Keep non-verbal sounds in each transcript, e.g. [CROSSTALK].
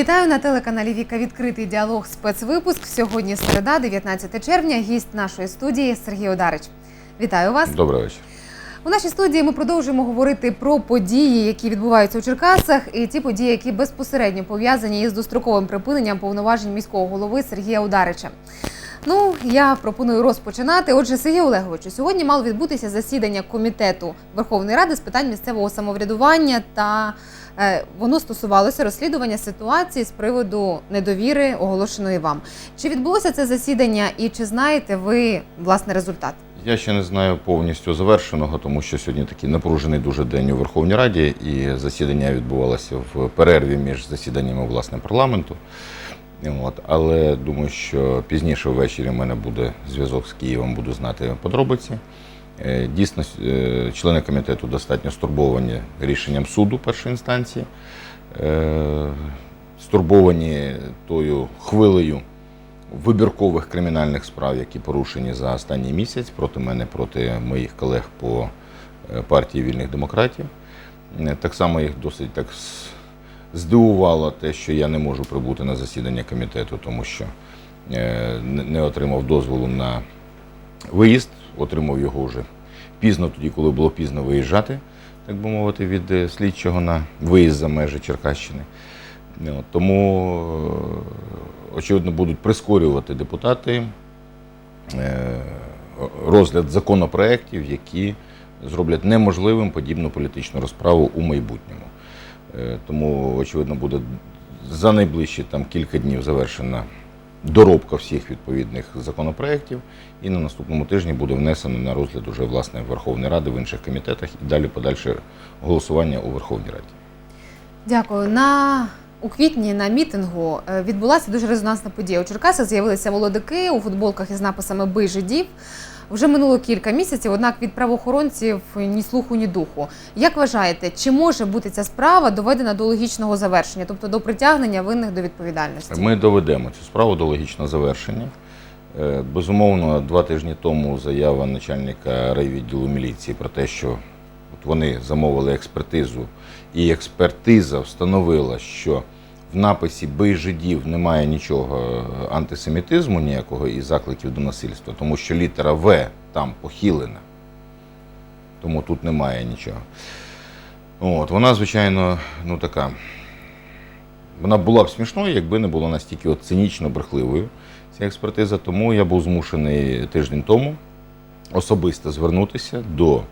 Вітаю на телеканалі Віка. Відкритий діалог спецвипуск. Сьогодні середа, 19 червня. Гість нашої студії Сергій Одарич. Вітаю вас. Добрий вечір. У нашій студії ми продовжуємо говорити про події, які відбуваються у Черкасах, і ті події, які безпосередньо пов'язані із достроковим припиненням повноважень міського голови Сергія Ударича. Ну, я пропоную розпочинати. Отже, Сергій Олеговичу, сьогодні мало відбутися засідання комітету Верховної Ради з питань місцевого самоврядування та е, воно стосувалося розслідування ситуації з приводу недовіри, оголошеної вам. Чи відбулося це засідання, і чи знаєте ви власне результат? Я ще не знаю повністю завершеного, тому що сьогодні такий напружений дуже день у Верховній Раді, і засідання відбувалося в перерві між засіданнями власне парламенту. От, але думаю, що пізніше ввечері в мене буде зв'язок з Києвом, буду знати подробиці. Е, Дійсно, е, члени комітету достатньо стурбовані рішенням суду першої інстанції, Е, стурбовані тою хвилею вибіркових кримінальних справ, які порушені за останній місяць проти мене, проти моїх колег по партії вільних демократів. Так само їх досить так здивувало те, що я не можу прибути на засідання комітету, тому що е, не отримав дозволу на виїзд, отримав його вже пізно, тоді, коли було пізно виїжджати, так би мовити, від е, слідчого на виїзд за межі Черкащини. Ну, Тому, е, очевидно, будуть прискорювати депутати е, розгляд законопроєктів, які зроблять неможливим подібну політичну розправу у майбутньому. Е, Тому, очевидно, буде за найближчі там кілька днів завершена доробка всіх відповідних законопроєктів, і на наступному тижні буде внесено на розгляд уже власне Верховної Ради в інших комітетах і далі подальше голосування у Верховній Раді. Дякую. На у квітні на мітингу е, відбулася дуже резонансна подія. У Черкасах з'явилися молодики у футболках із написами Бий жидів. Вже минуло кілька місяців, однак від правоохоронців ні слуху, ні духу. Як вважаєте, чи може бути ця справа доведена до логічного завершення, тобто до притягнення винних до відповідальності? Ми доведемо цю справу до логічного завершення. Е, Безумовно, два тижні тому заява начальника райвідділу міліції про те, що от вони замовили експертизу, і експертиза встановила, що в написі «бий жидів» немає нічого е, антисемітизму ніякого і закликів до насильства, тому що літера В там похилена. Тому тут немає нічого. От, вона, звичайно, ну така вона була б смішною, якби не була настільки от цинічно брехливою ця експертиза. Тому я був змушений тиждень тому особисто звернутися до е,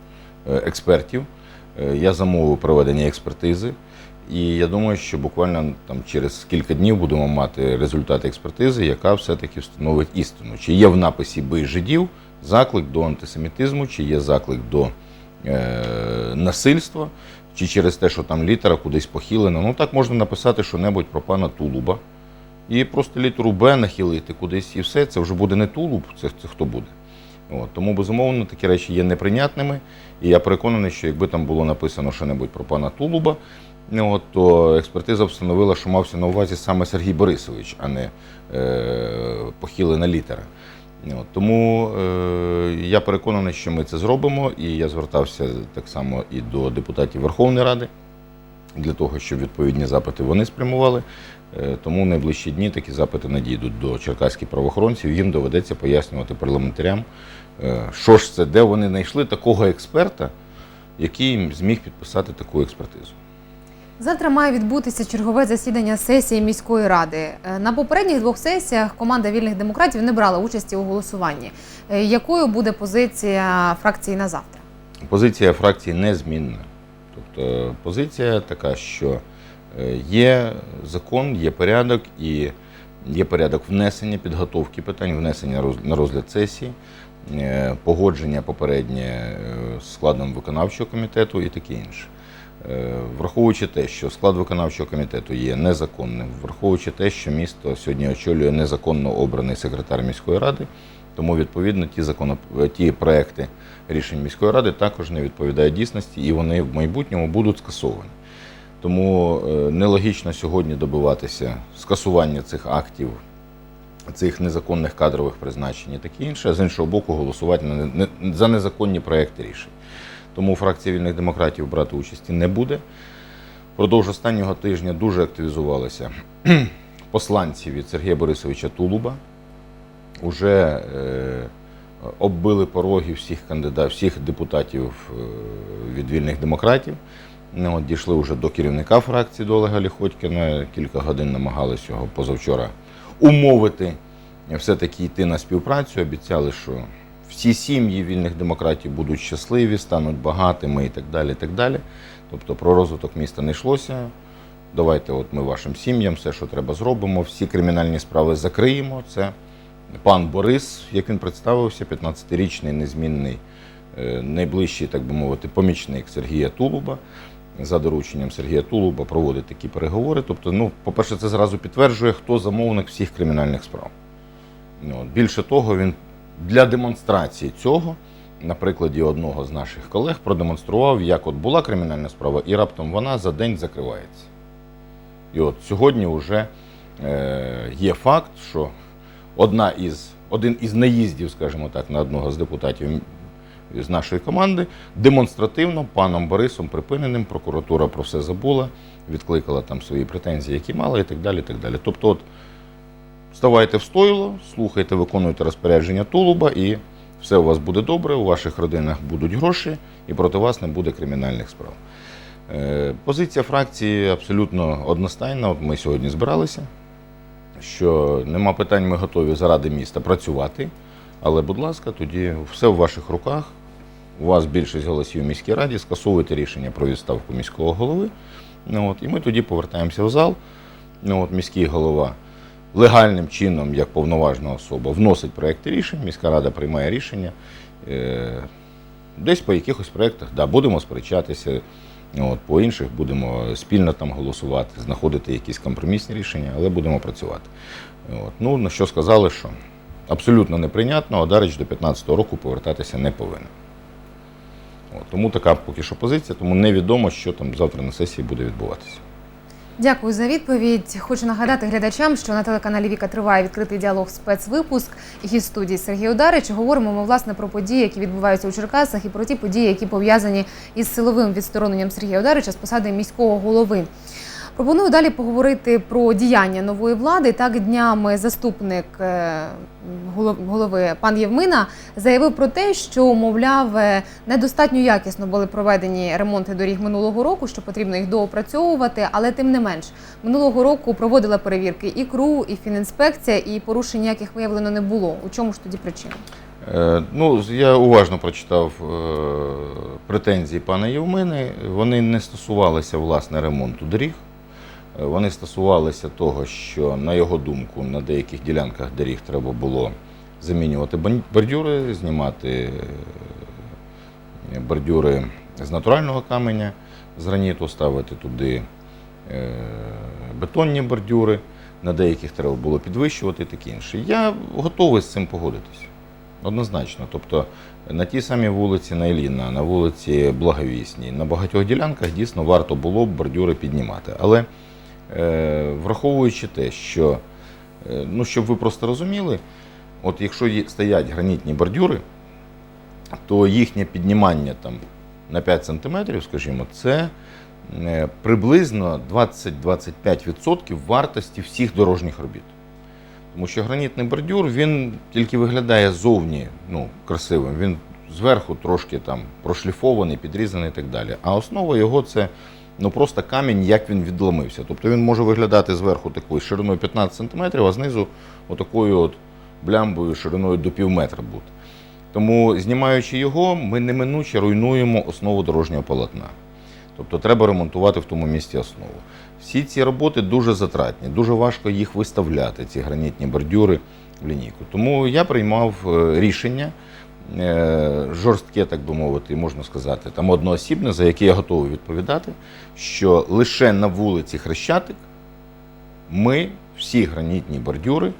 експертів. Е, Я замовив проведення експертизи, і я думаю, що буквально там через кілька днів будемо мати результати експертизи, яка все-таки встановить істину. Чи є в написі бий жидів заклик до антисемітизму, чи є заклик до е, насильства, чи через те, що там літера кудись похилена. Ну так можна написати що-небудь про пана Тулуба. І просто літеру Б нахилити кудись і все. Це вже буде не Тулуб, це, це хто буде. От, тому, безумовно, такі речі є неприйнятними. І я переконаний, що якби там було написано що-небудь про пана Тулуба, от, то експертиза встановила, що мався на увазі саме Сергій Борисович, а не е, похилена літера. От, тому е, я переконаний, що ми це зробимо, і я звертався так само і до депутатів Верховної Ради для того, щоб відповідні запити вони спрямували. Е, Тому в найближчі дні такі запити надійдуть до черкаських правоохоронців. Їм доведеться пояснювати парламентарям, е, що ж це, де вони знайшли такого експерта, який зміг підписати таку експертизу. Завтра має відбутися чергове засідання сесії міської ради. Е, На попередніх двох сесіях команда вільних демократів не брала участі у голосуванні. Е, Якою буде позиція фракції на завтра? Позиція фракції незмінна. Тобто позиція така, що е, є закон, є порядок і є порядок внесення, підготовки питань, внесення на розгляд сесії, погодження попереднє з складом виконавчого комітету і таке інше. Е, Враховуючи те, що склад виконавчого комітету є незаконним, враховуючи те, що місто сьогодні очолює незаконно обраний секретар міської ради, тому відповідно ті законоп... ті проекти рішень міської ради також не відповідають дійсності і вони в майбутньому будуть скасовані. Тому е, нелогічно сьогодні добиватися скасування цих актів, цих незаконних кадрових призначень і таке інше, а з іншого боку, голосувати за незаконні проекти рішень. Тому фракція вільних демократів брати участі не буде Впродовж останнього тижня дуже активізувалися [CLEARS THROAT] посланці від Сергія Борисовича Тулуба. Уже е, оббили пороги всіх кандидатів, всіх депутатів е, від вільних демократів. Ну, от, дійшли вже до керівника фракції до Олега Ліходькіна. Кілька годин намагалися його позавчора умовити все-таки йти на співпрацю. Обіцяли, що всі сім'ї вільних демократів будуть щасливі, стануть багатими і так далі. І так далі. Тобто про розвиток міста не йшлося. Давайте, от ми вашим сім'ям все, що треба, зробимо. Всі кримінальні справи закриємо. Це пан Борис, як він представився, 15-річний незмінний, е, найближчий, так би мовити, помічник Сергія Тулуба. За дорученням Сергія Тулуба проводить такі переговори. Тобто, ну, по-перше, це зразу підтверджує, хто замовник всіх кримінальних справ. Ну, от, Більше того, він для демонстрації цього, на прикладі одного з наших колег, продемонстрував, як от була кримінальна справа, і раптом вона за день закривається. І от сьогодні вже е, є факт, що одна із, один із наїздів, скажімо так, на одного з депутатів з нашої команди демонстративно паном Борисом припиненим, прокуратура про все забула, відкликала там свої претензії, які мала, і так далі. І так далі. Тобто, от, ставайте в стойло, слухайте, виконуйте розпорядження Тулуба, і все у вас буде добре, у ваших родинах будуть гроші, і проти вас не буде кримінальних справ. Е, Позиція фракції абсолютно одностайна. От ми сьогодні збиралися, що нема питань, ми готові заради міста працювати. Але, будь ласка, тоді все в ваших руках. У вас більшість голосів в міській раді, скасовуйте рішення про відставку міського голови. Ну, от, і ми тоді повертаємося в зал. Ну, от, міський голова легальним чином, як повноважна особа, вносить проекти рішень, міська рада приймає рішення. Е, десь по якихось проєктах да, будемо сперечатися, от, по інших будемо спільно там голосувати, знаходити якісь компромісні рішення, але будемо працювати. От. Ну, на що сказали, що абсолютно неприйнятно, Одарич до 2015 року повертатися не повинен. От, тому така поки що позиція, тому невідомо, що там завтра на сесії буде відбуватися. Дякую за відповідь. Хочу нагадати глядачам, що на телеканалі Віка триває відкритий діалог спецвипуск і студії Сергій Ударич. Говоримо ми власне про події, які відбуваються у Черкасах, і про ті події, які пов'язані із силовим відстороненням Сергія Ударича з посади міського голови. Пропоную далі поговорити про діяння нової влади. Так днями заступник е, голов- голови пан Євмина заявив про те, що мовляв е, недостатньо якісно були проведені ремонти доріг минулого року, що потрібно їх доопрацьовувати. Але тим не менш, минулого року проводила перевірки і КРУ, і фінінспекція, і порушень ніяких виявлено не було. У чому ж тоді причина? Е, Ну, я уважно прочитав претензії пана Євмини. Вони не стосувалися власне ремонту доріг. Вони стосувалися того, що, на його думку, на деяких ділянках доріг треба було замінювати бордюри, знімати е, бордюри з натурального каменя, з граніту, ставити туди е, бетонні бордюри, на деяких треба було підвищувати і таке інше. Я готовий з цим погодитись. Однозначно. Тобто на тій самій вулиці Найліна, на вулиці Благовісній, на багатьох ділянках дійсно варто було б бордюри піднімати. Але враховуючи те, що, е, ну, щоб ви просто розуміли, от якщо стоять гранітні бордюри, то їхнє піднімання там, на 5 см, скажімо, це е, приблизно 20-25% вартості всіх дорожніх робіт. Тому що гранітний бордюр він тільки виглядає зовні ну, красивим. Він зверху трошки там прошліфований, підрізаний і так далі. А основа його це ну, просто камінь, як він відломився. Тобто він може виглядати зверху такою шириною 15 см, а знизу отакою от блямбою шириною до пів метра бути. Тому, знімаючи його, ми неминуче руйнуємо основу дорожнього полотна. Тобто треба ремонтувати в тому місці основу. Всі ці роботи дуже затратні, дуже важко їх виставляти, ці гранітні бордюри в лінійку. Тому я приймав е, рішення жорстке, так би мовити, можна сказати, там одноосібне, за яке я готовий відповідати, що лише на вулиці Хрещатик ми всі гранітні бордюри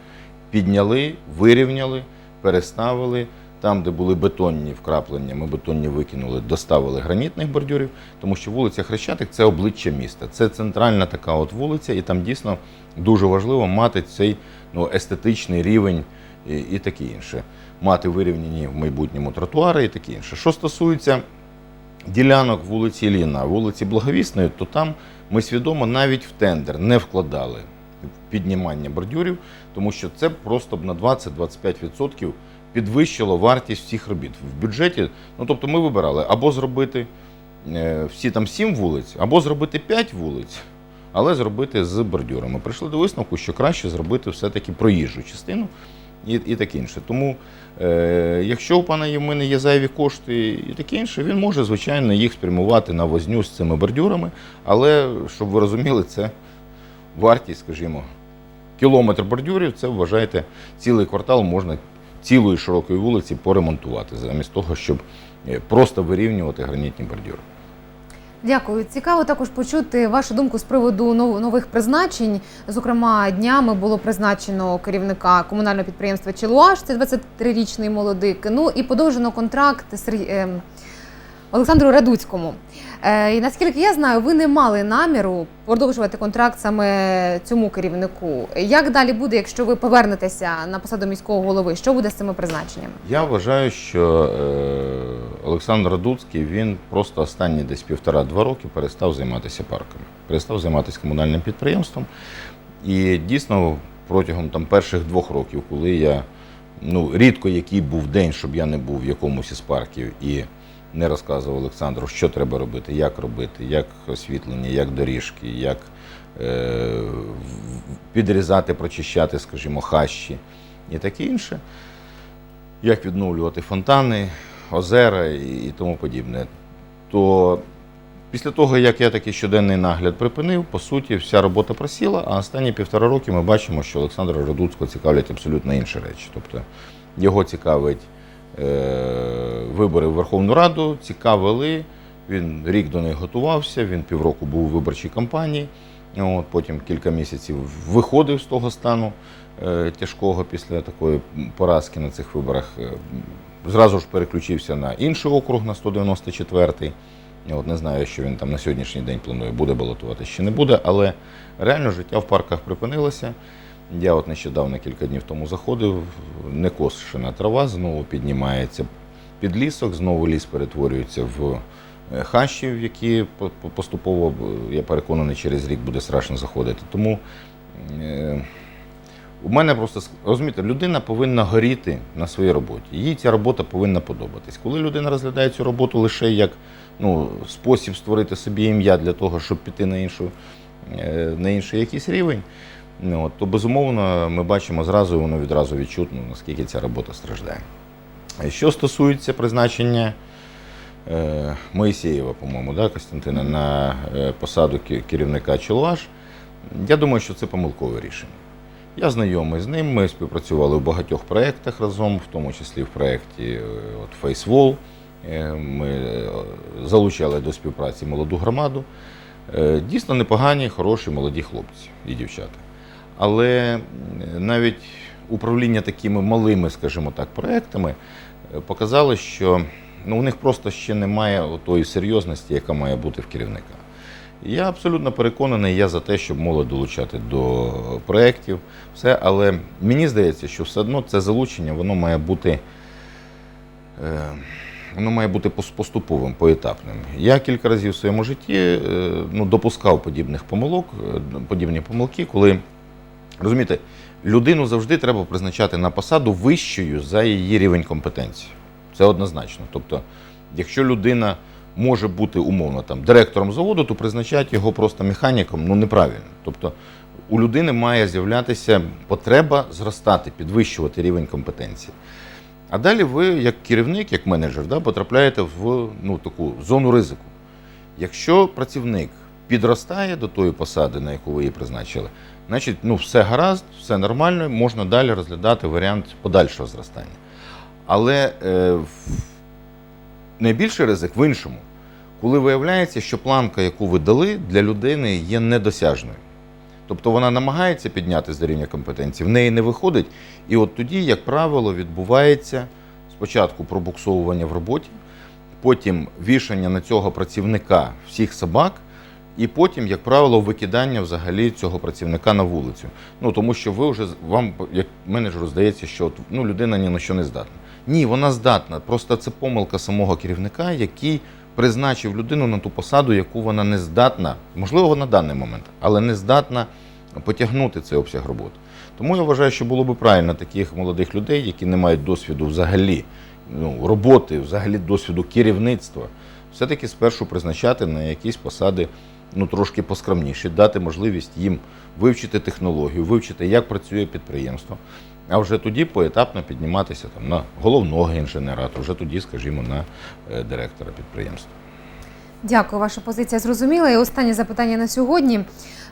підняли, вирівняли, переставили. Там, де були бетонні вкраплення, ми бетонні викинули, доставили гранітних бордюрів, тому що вулиця Хрещатик це обличчя міста. Це центральна така от вулиця, і там дійсно дуже важливо мати цей ну, естетичний рівень і, і таке інше. Мати вирівняні в майбутньому тротуари і таке інше. Що стосується ділянок вулиці Ліна, вулиці Благовісної, то там ми свідомо навіть в тендер не вкладали піднімання бордюрів, тому що це просто б на 20-25% підвищило вартість всіх робіт. В бюджеті, ну тобто ми вибирали або зробити е, всі там 7 вулиць, або зробити 5 вулиць, але зробити з бордюрами. Прийшли до висновку, що краще зробити все-таки проїжджу частину і, і таке інше. Тому, е, якщо у пана Євмини є зайві кошти і таке інше, він може, звичайно, їх спрямувати на возню з цими бордюрами, але щоб ви розуміли, це вартість, скажімо, кілометр бордюрів, це вважайте, цілий квартал можна цілої широкої вулиці поремонтувати, замість того, щоб е, просто вирівнювати гранітні бордюри. Дякую. Цікаво також почути вашу думку з приводу нов- нових призначень. Зокрема, днями було призначено керівника комунального підприємства Челуаш, це 23-річний молодик. Ну і подовжено контракт ем, Олександру Радуцькому. Е, і наскільки я знаю, ви не мали наміру продовжувати контракт саме цьому керівнику. Як далі буде, якщо ви повернетеся на посаду міського голови? Що буде з цими призначеннями? Я вважаю, що е, Олександр Радуцький він просто останні десь півтора-два роки перестав займатися парками, перестав займатися комунальним підприємством. І дійсно протягом там перших двох років, коли я ну рідко який був день, щоб я не був в якомусь із парків і не розказував Олександру, що треба робити, як робити, як освітлення, як доріжки, як е, підрізати, прочищати, скажімо, хащі і таке інше як відновлювати фонтани, озера і тому подібне. То після того, як я такий щоденний нагляд припинив, по суті, вся робота просіла, а останні півтора роки ми бачимо, що Олександра Радуцького цікавлять абсолютно інші речі. Тобто його цікавить вибори в Верховну Раду, цікавили. Він рік до них готувався, він півроку був у виборчій кампанії. От, потім кілька місяців виходив з того стану е, тяжкого після такої поразки на цих виборах. Е, Зразу ж переключився на інший округ на 194-й. От не знаю, що він там на сьогоднішній день планує, буде балотуватися чи не буде, але реально життя в парках припинилося. Я от нещодавно кілька днів тому заходив, некошена трава знову піднімається під лісок, знову ліс перетворюється в е, хащі, в які по- по- поступово, я переконаний, через рік буде страшно заходити. Тому е, у мене просто розумієте, людина повинна горіти на своїй роботі. Їй ця робота повинна подобатись. Коли людина розглядає цю роботу лише як ну, спосіб створити собі ім'я для того, щоб піти на іншу, е, на інший якийсь рівень, от, то безумовно ми бачимо зразу, воно відразу відчутно, наскільки ця робота страждає. Що стосується призначення е, Моїсеєва, по-моєму, да, Костянтина, на е, посаду керівника Челуаш, я думаю, що це помилкове рішення. Я знайомий з ним, ми співпрацювали в багатьох проєктах разом, в тому числі в проєкті е, от, FaceWall. Е, Ми залучали до співпраці молоду громаду. Дійсно непогані, хороші молоді хлопці і дівчата. Але навіть управління такими малими, скажімо так, проектами е, показало, що ну, у них просто ще немає тої серйозності, яка має бути в керівника. Я абсолютно переконаний, я за те, щоб молодь долучати до проєктів, все, але мені здається, що все одно це залучення воно має бути. Е, Воно має бути поступовим, поетапним. Я кілька разів в своєму житті е, ну, допускав подібних помилок, подібні помилки, коли розумієте, людину завжди треба призначати на посаду вищою за її рівень компетенції. Це однозначно. Тобто, якщо людина може бути умовно там директором заводу, то призначати його просто механіком ну неправильно. Тобто у людини має з'являтися потреба зростати, підвищувати рівень компетенції. А далі ви, як керівник, як менеджер, да, потрапляєте в ну, таку зону ризику. Якщо працівник підростає до тої посади, на яку ви її призначили, значить ну, все гаразд, все нормально, можна далі розглядати варіант подальшого зростання. Але е, найбільший ризик в іншому, коли виявляється, що планка, яку ви дали, для людини є недосяжною. Тобто вона намагається піднятися до рівня компетенції, в неї не виходить. І от тоді, як правило, відбувається спочатку пробуксовування в роботі, потім вішання на цього працівника всіх собак, і потім, як правило, викидання взагалі цього працівника на вулицю. Ну тому що ви вже вам, як менеджеру, здається, що ну, людина ні на що не здатна. Ні, вона здатна. Просто це помилка самого керівника, який призначив людину на ту посаду, яку вона не здатна, можливо, на даний момент, але не здатна потягнути цей обсяг роботи. Тому я вважаю, що було би правильно таких молодих людей, які не мають досвіду взагалі ну, роботи, взагалі досвіду керівництва, все-таки спершу призначати на якісь посади ну, трошки поскромніші, дати можливість їм вивчити технологію, вивчити, як працює підприємство, а вже тоді поетапно підніматися там, на головного інженера, а вже тоді, скажімо, на е, директора підприємства. Дякую, ваша позиція зрозуміла. І останнє запитання на сьогодні.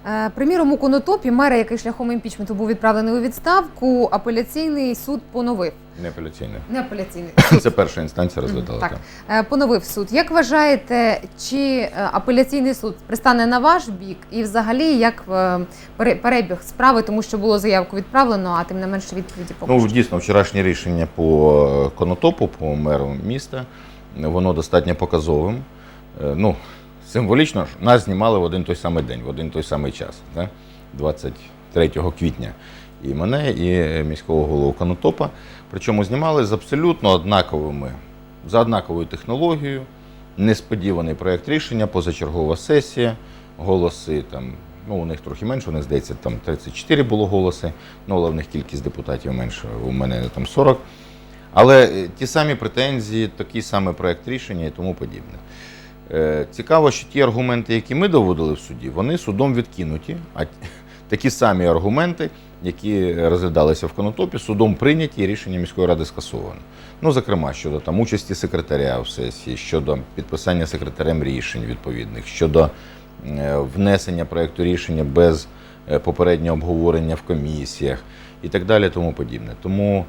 Е, Приміром, у Конотопі мера, який шляхом імпічменту був відправлений у відставку, апеляційний суд поновив. Не апеляційне. Не апеляційний. [CLEARS THROAT] Це перша інстанція розглядала. Так. так. Е, Поновив суд. Як вважаєте, чи е, апеляційний суд пристане на ваш бік, і взагалі як пере- перебіг справи, тому що було заявку відправлено, а тим не менше відповіді поки Ну, дійсно, вчорашнє рішення по конотопу, по меру міста, воно достатньо показовим. Е, Ну, символічно нас знімали в один той самий день, в один той самий час, да? 23 квітня. І мене, і міського голову Конотопа. Причому знімали з абсолютно однаковими, за однаковою технологією, несподіваний проєкт рішення, позачергова сесія, голоси там. Ну, у них трохи менше, у них здається, там 34 було голоси, ну, але в них кількість депутатів менше, у мене там 40. Але е, ті самі претензії, такий самий проєкт рішення і тому подібне. Е, Цікаво, що ті аргументи, які ми доводили в суді, вони судом відкинуті. А [LAUGHS] такі самі аргументи, які розглядалися в Конотопі, судом прийняті і рішення міської ради скасовано. Ну, зокрема, щодо там участі секретаря в сесії, щодо підписання секретарем рішень відповідних, щодо е, внесення проєкту рішення без е, попереднього обговорення в комісіях і так далі, тому подібне. Тому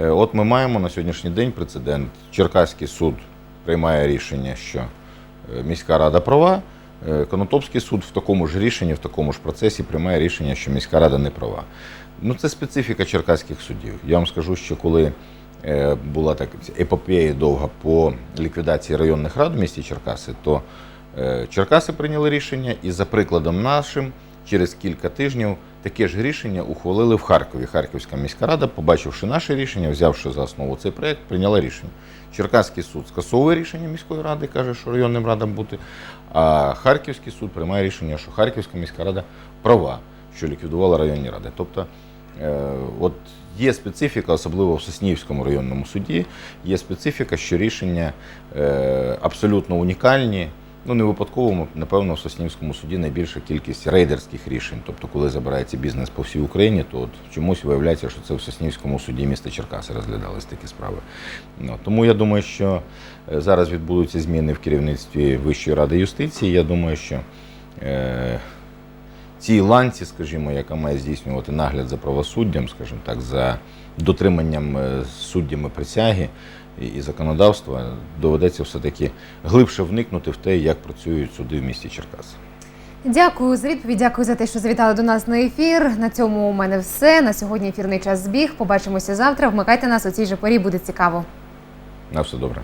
от ми маємо на сьогоднішній день прецедент. Черкаський суд приймає рішення, що міська рада права. Е, Конотопський суд в такому ж рішенні, в такому ж процесі приймає рішення, що міська рада не права. Ну, це специфіка черкаських судів. Я вам скажу, що коли е, була так епопея довга по ліквідації районних рад в місті Черкаси, то е, Черкаси прийняли рішення, і за прикладом нашим, через кілька тижнів таке ж рішення ухвалили в Харкові. Харківська міська рада, побачивши наше рішення, взявши за основу цей проект, прийняла рішення. Черкаський суд скасовує рішення міської ради, каже, що районним радам бути. А Харківський суд приймає рішення, що Харківська міська рада права, що ліквідувала районні ради. Тобто, е, от є специфіка, особливо в Соснівському районному суді, є специфіка, що рішення е, абсолютно унікальні. Ну, не випадково, напевно, в Соснівському суді найбільша кількість рейдерських рішень. Тобто, коли забирається бізнес по всій Україні, то от чомусь виявляється, що це в Соснівському суді міста Черкаси розглядались такі справи. Ну, тому я думаю, що е, зараз відбудуться зміни в керівництві Вищої ради юстиції. Я думаю, що е, цій ланці, скажімо, яка має здійснювати нагляд за правосуддям, скажімо так, за дотриманням е, суддями присяги і, і законодавства, доведеться все-таки глибше вникнути в те, як працюють суди в місті Черкаси. Дякую за відповідь. Дякую за те, що завітали до нас на ефір. На цьому у мене все. На сьогодні ефірний час збіг. Побачимося завтра. Вмикайте нас у цій же порі, буде цікаво. На все добре.